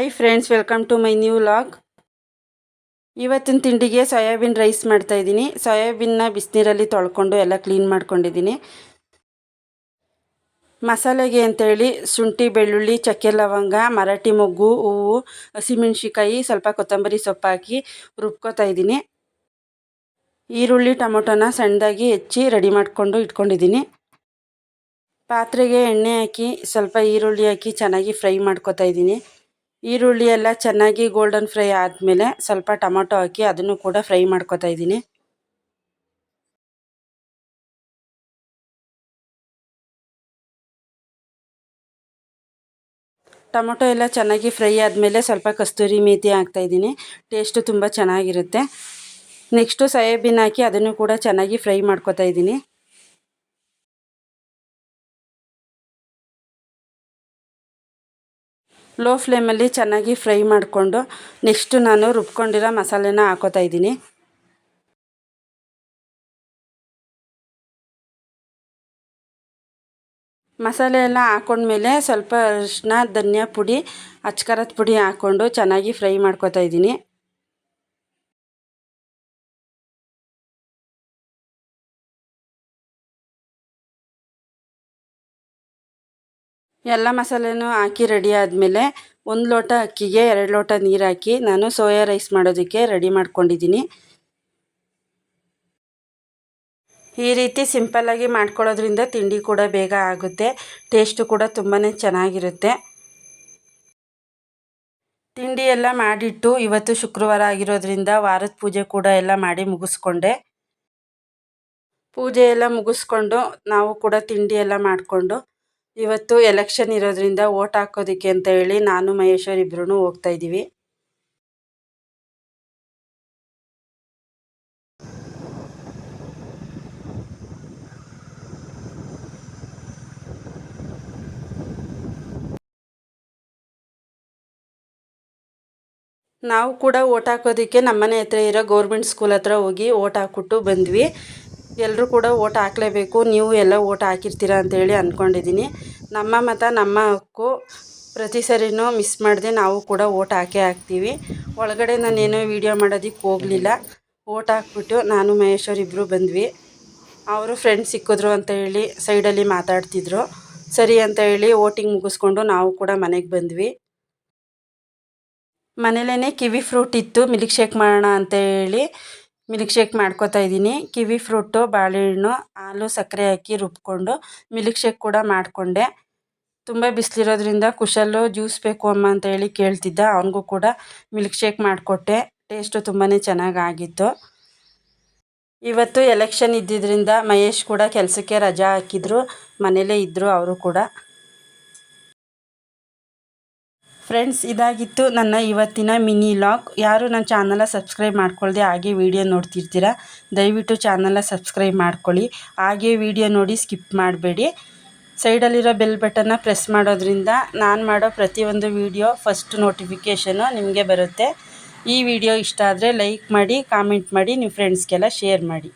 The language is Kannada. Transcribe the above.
Hi friends welcome to my new log ಇವತ್ತಿನ ತಿಂಡಿಗೆ ಸೋಯಾಬೀನ್ ರೈಸ್ ಮಾಡ್ತಾಯಿದ್ದೀನಿ ಸೋಯಾಬೀನ್ನ ಬಿಸಿನೀರಲ್ಲಿ ತೊಳ್ಕೊಂಡು ಎಲ್ಲ ಕ್ಲೀನ್ ಮಾಡ್ಕೊಂಡಿದ್ದೀನಿ. ಮಸಾಲೆಗೆ ಅಂತೇಳಿ ಶುಂಠಿ, ಬೆಳ್ಳುಳ್ಳಿ, ಚಕ್ಕೆ ಲವಂಗ, ಮರಾಠಿ ಮೊಗ್ಗು, ಹೂವು ಹಸಿಮೆಣ್ಸಿಕಾಯಿ ಸ್ವಲ್ಪ ಕೊತ್ತಂಬರಿ ಸೊಪ್ಪು ಹಾಕಿ ರುಬ್ಕೋತಾ ಇದ್ದೀನಿ. ಈರುಳ್ಳಿ, ಟೊಮೊಟೊನ ಸಣ್ಣದಾಗಿ ಹೆಚ್ಚಿ ರೆಡಿ ಮಾಡಿಕೊಂಡು ಇಟ್ಕೊಂಡಿದ್ದೀನಿ. ಪಾತ್ರೆಗೆ ಎಣ್ಣೆ ಹಾಕಿ ಸ್ವಲ್ಪ ಈರುಳ್ಳಿ ಹಾಕಿ ಚೆನ್ನಾಗಿ ಫ್ರೈ ಮಾಡ್ಕೊತಾ ಇದ್ದೀನಿ. ಈರುಳ್ಳಿ ಎಲ್ಲ ಚೆನ್ನಾಗಿ ಗೋಲ್ಡನ್ ಫ್ರೈ ಆದಮೇಲೆ ಸ್ವಲ್ಪ ಟೊಮೊಟೊ ಹಾಕಿ ಅದನ್ನು ಕೂಡ ಫ್ರೈ ಮಾಡ್ಕೊತಾ ಇದ್ದೀನಿ. ಟೊಮೊಟೊ ಎಲ್ಲ ಚೆನ್ನಾಗಿ ಫ್ರೈ ಆದಮೇಲೆ ಸ್ವಲ್ಪ ಕಸ್ತೂರಿ ಮೇಥಿ ಹಾಕ್ತಾಯಿದ್ದೀನಿ ಟೇಸ್ಟು ತುಂಬ ಚೆನ್ನಾಗಿರುತ್ತೆ. ನೆಕ್ಸ್ಟು ಸೋಯಾಬೀನ್ ಹಾಕಿ ಅದನ್ನು ಕೂಡ ಚೆನ್ನಾಗಿ ಫ್ರೈ ಮಾಡ್ಕೊತಾ ಇದ್ದೀನಿ. ಲೋ ಫ್ಲೇಮಲ್ಲಿ ಚೆನ್ನಾಗಿ ಫ್ರೈ ಮಾಡಿಕೊಂಡು ನೆಕ್ಸ್ಟು ನಾನು ರುಬ್ಕೊಂಡಿರೋ ಮಸಾಲೆನ ಹಾಕೋತಾ ಇದ್ದೀನಿ. ಮಸಾಲೆ ಎಲ್ಲ ಹಾಕೊಂಡ್ಮೇಲೆ ಸ್ವಲ್ಪ ಅರಿಶಿನ ಧನಿಯಾ ಪುಡಿ, ಅಚ್ಕಾರದ ಪುಡಿ ಹಾಕ್ಕೊಂಡು ಚೆನ್ನಾಗಿ ಫ್ರೈ ಮಾಡ್ಕೋತಾ ಇದ್ದೀನಿ. ಎಲ್ಲ ಮಸಾಲೆನೂ ಹಾಕಿ ರೆಡಿ ಆದಮೇಲೆ ಒಂದು ಲೋಟ ಅಕ್ಕಿಗೆ ಎರಡು ಲೋಟ ನೀರು ಹಾಕಿ ನಾನು ಸೋಯಾ ರೈಸ್ ಮಾಡೋದಕ್ಕೆ ರೆಡಿ ಮಾಡ್ಕೊಂಡಿದ್ದೀನಿ. ಈ ರೀತಿ ಸಿಂಪಲ್ಲಾಗಿ ಮಾಡ್ಕೊಳ್ಳೋದ್ರಿಂದ ತಿಂಡಿ ಕೂಡ ಬೇಗ ಆಗುತ್ತೆ, ಟೇಸ್ಟು ಕೂಡ ತುಂಬಾ ಚೆನ್ನಾಗಿರುತ್ತೆ. ತಿಂಡಿ ಎಲ್ಲ ಮಾಡಿಟ್ಟು ಇವತ್ತು ಶುಕ್ರವಾರ ಆಗಿರೋದ್ರಿಂದ ವಾರದ ಪೂಜೆ ಕೂಡ ಎಲ್ಲ ಮಾಡಿ ಮುಗಿಸ್ಕೊಂಡೆ. ಪೂಜೆ ಎಲ್ಲ ಮುಗಿಸ್ಕೊಂಡು ನಾವು ಕೂಡ ತಿಂಡಿ ಎಲ್ಲ ಮಾಡಿಕೊಂಡು ಇವತ್ತು ಎಲೆಕ್ಷನ್ ಇರೋದ್ರಿಂದ ಓಟ್ ಹಾಕೋದಕ್ಕೆ ಅಂತ ಹೇಳಿ ನಾನು, ಮಹೇಶ್ವರ್ ಇಬ್ಬರೂ ಹೋಗ್ತಾ ಇದ್ದೀವಿ. ನಾವು ಕೂಡ ಓಟ್ ಹಾಕೋದಕ್ಕೆ ನಮ್ಮನೆ ಹತ್ರ ಇರೋ ಗೌರ್ಮೆಂಟ್ ಸ್ಕೂಲ್ ಹತ್ರ ಹೋಗಿ ಓಟ್ ಹಾಕ್ಬಿಟ್ಟು ಬಂದ್ವಿ. ಎಲ್ಲರೂ ಕೂಡ ಓಟ್ ಹಾಕಲೇಬೇಕು, ನೀವು ಎಲ್ಲ ಓಟ್ ಹಾಕಿರ್ತೀರ ಅಂತೇಳಿ ಅಂದ್ಕೊಂಡಿದ್ದೀನಿ ನಮ್ಮ ಮತ ನಮ್ಮ ಹಕ್ಕು. ಪ್ರತಿ ಸರಿನೂ ಮಿಸ್ ಮಾಡದೆ ನಾವು ಕೂಡ ಓಟ್ ಹಾಕೇ ಹಾಕ್ತೀವಿ. ಒಳಗಡೆ ನಾನೇನು ವೀಡಿಯೋ ಮಾಡೋದಕ್ಕೆ ಹೋಗಲಿಲ್ಲ. ಓಟ್ ಹಾಕ್ಬಿಟ್ಟು ನಾನು ಮಹೇಶ್ವರ್ ಇಬ್ಬರು ಬಂದ್ವಿ. ಅವರು ಫ್ರೆಂಡ್ಸ್ ಸಿಕ್ಕಿದ್ರು ಅಂತ ಹೇಳಿ ಸೈಡಲ್ಲಿ ಮಾತಾಡ್ತಿದ್ರು. ಸರಿ ಅಂತ ಹೇಳಿ ಓಟಿಂಗ್ ಮುಗಿಸ್ಕೊಂಡು ನಾವು ಕೂಡ ಮನೆಗೆ ಬಂದ್ವಿ. ಮನೇಲೇ ಕಿವಿ ಫ್ರೂಟ್ ಇತ್ತು ಮಿಲ್ಕ್ ಶೇಕ್ ಮಾಡೋಣ ಅಂತ ಹೇಳಿ ಮಿಲ್ಕ್ ಶೇಕ್ ಮಾಡ್ಕೋತಾ ಇದ್ದೀನಿ. ಕಿವಿ ಫ್ರೂಟು, ಬಾಳೆಹಣ್ಣು, ಹಾಲು, ಸಕ್ಕರೆ ಹಾಕಿ ರುಬ್ಕೊಂಡು ಮಿಲ್ಕ್ ಶೇಕ್ ಕೂಡ ಮಾಡಿಕೊಂಡೆ. ತುಂಬ ಬಿಸಿಲಿರೋದ್ರಿಂದ ಕುಶಲ್ಲು, ಜ್ಯೂಸ್ ಬೇಕು ಅಮ್ಮ ಅಂತ ಹೇಳಿ ಕೇಳ್ತಿದ್ದ. ಅವನಿಗೂ ಕೂಡ ಮಿಲ್ಕ್ ಶೇಕ್ ಮಾಡಿಕೊಟ್ಟೆ. ಟೇಸ್ಟು ತುಂಬಾ ಚೆನ್ನಾಗಾಗಿತ್ತು. ಇವತ್ತು ಎಲೆಕ್ಷನ್ ಇದ್ದಿದ್ದರಿಂದ ಮಹೇಶ್ ಕೂಡ ಕೆಲಸಕ್ಕೆ ರಜಾ ಹಾಕಿದ್ರು. ಮನೇಲೇ ಇದ್ದರು ಅವರು ಕೂಡ. ಫ್ರೆಂಡ್ಸ್, ಇದಾಗಿತ್ತು ನನ್ನ ಇವತ್ತಿನ ಮಿನಿ ಲಾಗ್. ಯಾರು ನನ್ನ ಚಾನಲ ಸಬ್ಸ್ಕ್ರೈಬ್ ಮಾಡ್ಕೊಳ್ಳದೆ ಹಾಗೆ ವಿಡಿಯೋ ನೋಡ್ತಿರ್ತೀರಾ, ದಯವಿಟ್ಟು ಚಾನಲ ಸಬ್ಸ್ಕ್ರೈಬ್ ಮಾಡ್ಕೊಳ್ಳಿ. ಹಾಗೆ ವಿಡಿಯೋ ನೋಡಿ ಸ್ಕಿಪ್ ಮಾಡಬೇಡಿ. ಸೈಡಲ್ಲಿರೋ ಬೆಲ್ ಬಟನ್ನ ಪ್ರೆಸ್ ಮಾಡೋದ್ರಿಂದ ನಾನು ಮಾಡೋ ಪ್ರತಿಯೊಂದು ವಿಡಿಯೋ ಫಸ್ಟ್ ನೋಟಿಫಿಕೇಷನು ನಿಮಗೆ ಬರುತ್ತೆ. ಈ ವಿಡಿಯೋ ಇಷ್ಟ ಆದರೆ ಲೈಕ್ ಮಾಡಿ, ಕಾಮೆಂಟ್ ಮಾಡಿ ನಿಮ್ಮ ಫ್ರೆಂಡ್ಸ್ಗೆಲ್ಲ ಶೇರ್ ಮಾಡಿ.